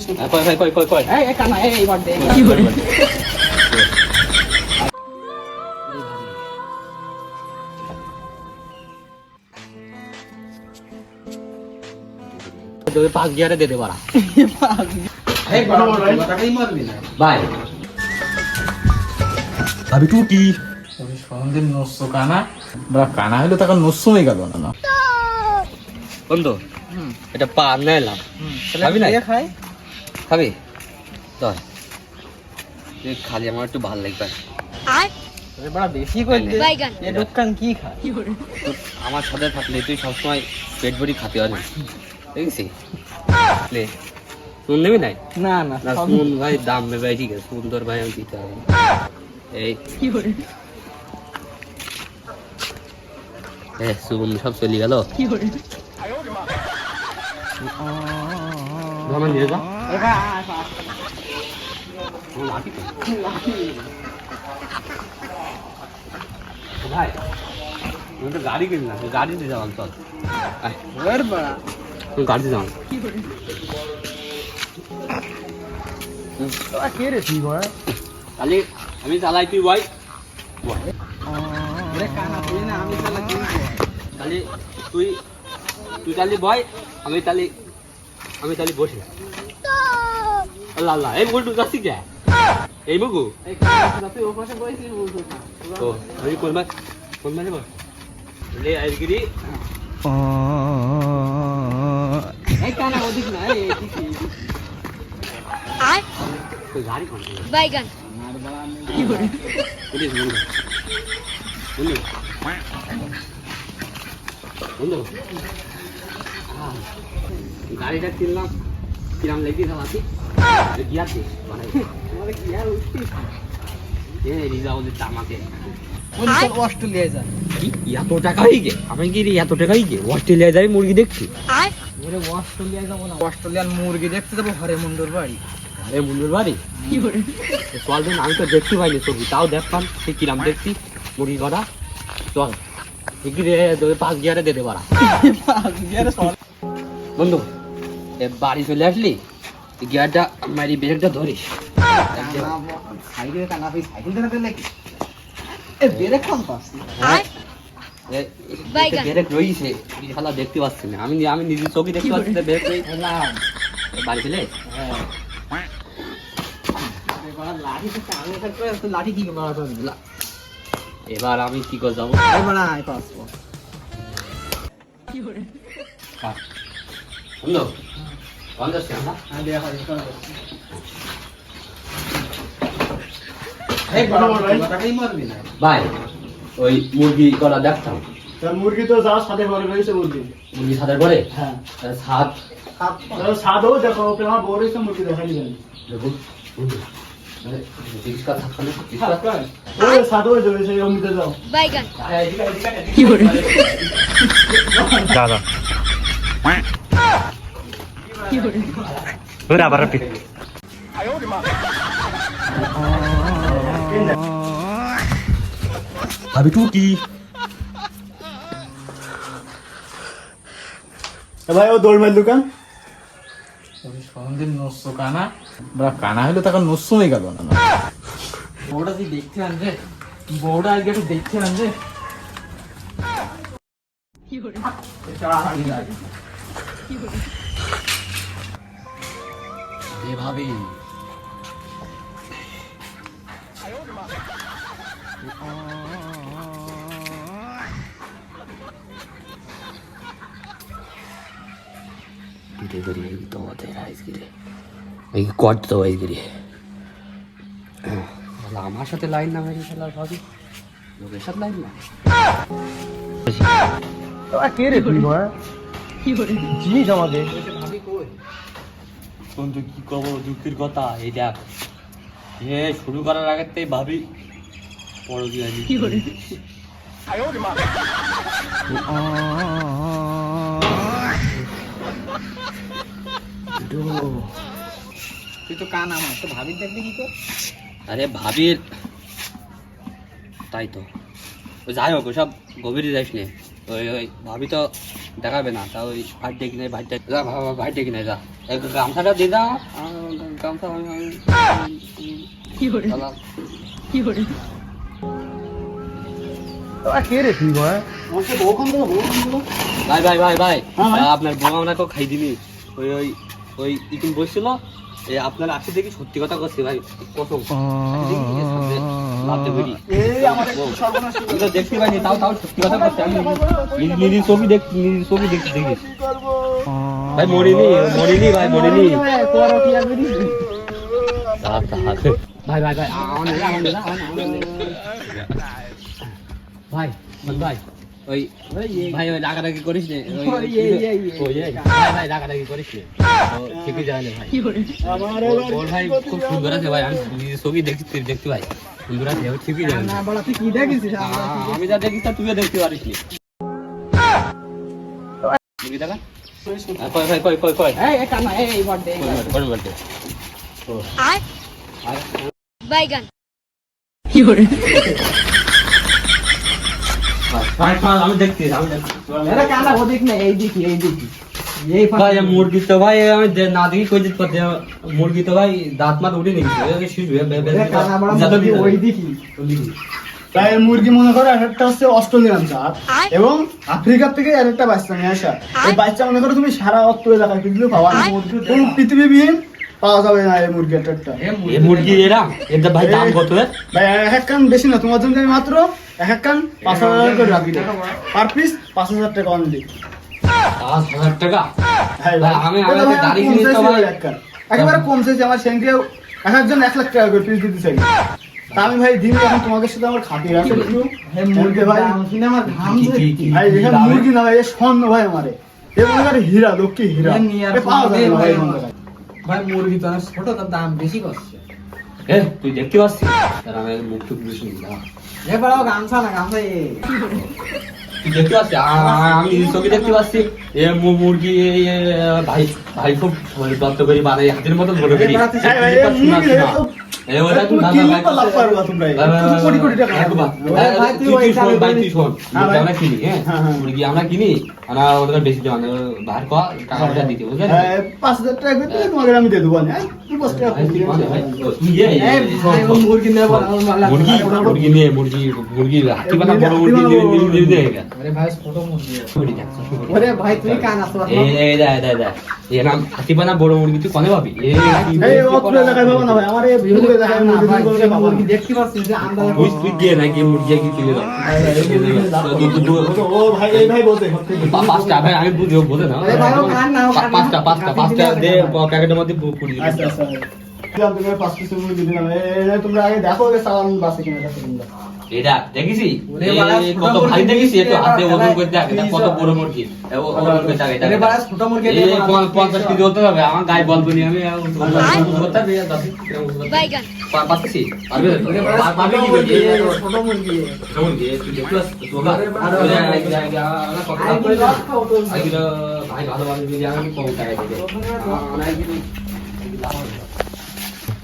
হ্যাঁ, ভাই কয় কয় কয় এই এই কানা এই এইবার দে। কি করে পাঁচ গিয়ারে দে দে বাড়া। এই বড় বড় কথাটাই মারবি না ভাই ভাবি তুই কি? সন্ধ্যে নস্য কানা? বা কানা হলে তখন নস্যমই গেল না না? বন্ধু এটা পা না এলাম খাবি না? খাই খাবি? তুই খালি আমার একটু ভালো লাগবে। কি আমার সাথে থাকলে তুই সবসময় পেট ভরি খাতে পারবি দেখেছি? নেবি নাই? না না। ভাই দাম নেবে ভাই ঠিক আছে। সুন্দর ভাই আমি দিতে হবে এই। এ সুন সব চলে গেল? আমার নিয়ে যা ভাই তো গাড়ি কিনলাম গাড়িতে যাওয়াম চল গাড়িতে যাওয়াম তোরা কে রে? তুই বড় তাহলে আমি চালাই তুই ভাই না তাহলে তুই তুই তাহলে বয় আমি তাহলে আমি তাহলে বসে আল্লাহ আল্লাহ। এই বলটু যাচ্ছি কে? এই মুগু এই কানা তুই ও আমি কোন মাস কোন বল লে আজগিরি এই কানা ওদিক না এই এদিকে তুই গাড়ি কোন বাইগান। মার বড়া নেই পুলিশ বন্ধু বন্ধু বন্ধু গাড়িটা কিনলাম কিরাম লেগে গিয়াছি মানে অস্ট্রেলিয়া যা কি এত টাকা হয়ে আমি কি এত টাকা হয়ে অস্ট্রেলিয়া মুরগি দেখছি যাব না মুরগি দেখতে হরে বাড়ি মুন্ডুর বাড়ি আমি তো দেখতে পাইনি ছবি তাও দেখতাম সে কিরাম দেখছি মুরগি করা চল পাঁচ গিয়ারে দে দে বাড়া বন্ধু বাড়ি চলে আসলি গিয়ারটা মারি ব্রেকটা ধরিস। সাইকেল কানা তুই সাইকেল ধরে দিলে কি এ বেরে কোন পাস ব্রেক রয়েছে শালা দেখতে পাচ্ছি না। আমি আমি নিজের চোখে দেখতে পাচ্ছি না ব্রেক রয়েছে বাড়ি এবার লাঠি কি এবার আমি কি করে যাব পঞ্চাশ টাকা হয় ভাই। ওই মুরগি করা দেখতাম। মুরগি তো যা সাথে ঘরে রয়েছে মুরগি মুরগি সাদের পরে হ্যাঁ। সাত সাদও দেখো ওকে আমার বড় রয়েছে মুরগি দেখা। দিবেন দেখুন বন্ধু, ওরা আবার আপনি ভাবি তুই কি এ ভাই ও দৌড় মার দোকান সন্ধ্যে নস্য কানা বা কানা হলে তখন নস্যমই গেল না বউটা তুই দেখতে আনবে বউটা আজকে একটু দেখতে আনবে এ ভাবি এভাবেই ধীরে ধীরে একদম অধ্যায় রাইস গিরে এই কট তো রাইস আমার সাথে লাইন না মেরে ফেলার ভাবি? লোকের সাথে লাইন না। কে রে কি করে? জিনিস আমাদের। বন্ধু কি কব দুঃখের কথা? এই দেখ। এ শুরু করার আগে থেকে ভাবি দিয়ে কি করে? তুই তো কান আমার তো ভাবি দেখবি কি কর? আরে ভাবির? তাই তো। যাই হোক ওসব গভীরে যাইস নে। ওই ওই ভাবি তো দেখাবে না ওই ভাই ডেকে নেই ভাই ডেকে যা ভাই ভাই ডেকে নেই যা। গামছাটা দিয়ে দাও গামছা কে ভাই? ভাই ভাই ভাই হ্যাঁ। আপনার আপনাকেও খাই দিনি। ওই ওই ওই ইকুন বসছিল এই আপনার আসে দেখি সত্যি কথা করছি ভাই কসম দেখতে পাইনি তাও তাও সত্যি কথা করছি আমি নিজের- ছবি দেখ নিজের ছবি দেখতে দেখি ভাই মরিনি মরিনি ভাই মরিনি ভাই ভাই ভাই। ভাই ভাই ওই ভাই ওই রাগারাগি করিস নে ওই ওই ওই ভাই ভাই রাগারাগি করিস নে ঠিকই যায় ভাই ওর- ভাই খুব সুন্দর আছে ভাই আমি ছবি দেখছি দেখতে ভাই সুন্দর আছে ঠিকই যায় না তুই কি দেখিস? আমি যা দেখিস তা তুইও দেখতে পারিস নি। মুরগি দেখা? আ, কয় কয় কয় কয় কয়? এই কানা এই বড় বাইগান। আমি দেখছি আমি দেখছি কানা ও দেখ না এই দেখি এই দেখি। ভাই মুরগি তো ভাই আমি না দেখি কই দিতে পারতে। মুরগি তো ভাই দাঁত মাত উঠে নিয়ে শিশু কানা বড় মুরগি ওই দেখি তাই মুরগি মনে করো একটা হচ্ছে অস্ট্রেলিয়ান জাত। এবং আফ্রিকার থেকে আর একটা বাচ্চা নিয়ে আসা। এই বাচ্চা মনে করো তুমি সারা অত্র এলাকায় কিন্তু পাওয়া কোন পৃথিবীবিহীন পাওয়া যাবে না এই মুরগি একটা মুরগি এরা এর? ভাই দাম কত ভাই এক এক কান বেশি না তোমার জন্য আমি মাত্র এক এক কান পাঁচ হাজার করে রাখি। পার পিস পাঁচ হাজার টাকা অনলি পাঁচ হাজার টাকা। হ্যাঁ আমি- আমি গাড়ি কিনি তো ভাই। একেবারে কম চাইছি আমার সেনকেও এক একজন এক লাখ টাকা করে পিস দিতে চাই। আমি ভাই দিন এখন তোমাদের সাথে আমার খাতির আছে একটু। মুরগি ভাই আমার ঘাম ভাই এখানে মুরগি না ভাই স্বর্ণ ভাই আমারে এ। মনে করে হীরা লক্ষ্মী হীরা। এ নিয়ে আর এ পাওয়া যাবে ভাই ভাই, ভাই মুরগি তো অনেক ছোট তার দাম বেশি করছে। এ তুই দেখতে পাচ্ছিস? আমি মুখ টুক বুঝি না এ বড় গামছা না গামছা এ। তুই দেখতে আ- আমি ছবি দেখতে পাচ্ছি এ মুরগি ভাই ভাই খুব মানে যত্ন করে বানাই হাতের মতন ধরে করি। হ্যাঁ। আমরা কিনি, হ্যাঁ? হ্যাঁ, হ্যাঁ। আমরা ওদের বেশি দাম দেবো। টাকা দিতে, বুঝলি? হ্যাঁ, পাঁচ হাজার টাকা তোমাকে আমি দিয়ে দেবো হ্যাঁ? বল। মুরগি মুরগি মুরগি মুরগি মুরগি হাতি পাতা বড় মুরগি নিয়ে। আরে ভাই ছোট মুরগি। মুরগি দেখ, ওরে ভাই তুই কান আসো এই, এই, দেখ, দেখ, দেখ। এর নাম হাতি বড় মুরগি তুই কনে পাবি? এই অত্র এলাকায় পাবো না ভাই আমার এই ভিডিও দেখায় মুরগি তুমি বলতে পাবো না। মুরগি দেখতে পাচ্ছিস যে আন্দাজ তুই তুই দিয়ে নাকি মুরগি কি তুলে দাও। তো তুই- তুই- তুই- ও ভাই এই ভাই বলতে পাঁচটা ভাই আমি বোঝে না। আরে ভাই, ও। পাঁচটা পাঁচটা পাঁচটা দে প্যাকেটের মধ্যে পুরি আচ্ছা আচ্ছা। পাঁচ পিস মুরগি দিলাম এই এই তোমরা আগে দেখো যে বাসে কিনা দেখো তোমরা এটা দেখিছি কত মুরগি দেখিছি একটু হাতে ওজন করে দেখ এটা কত বড় মুরগি ওজন করে দেখ এটা ছোট মুরগি পঞ্চাশ কেজি হতে হবে আমার গায়ে বল বলি আমি পারতেছি? পারবে কি ছোট মুরগি ছোট মুরগি, তুই ভাই ভালো ভালো যদি আমি কম টাকায় দিবে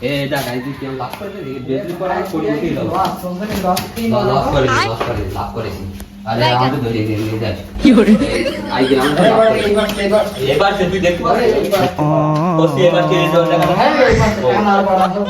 এটা গাই দিতে আমি লাভ করে দিই বেশি করে আমি কোটি কোটি দাও লস, তোমাদের কি লাভ করে লাভ করে লাভ করে আরে আমাকে ধরে নিয়ে নিয়ে যায় কি করে? আই এবার। এবার, এবার। এবার তুই দেখতে পারে এবার। ও সে এবার কে এই জায়গাটা? হ্যাঁ, এবার আর বাড়া তো।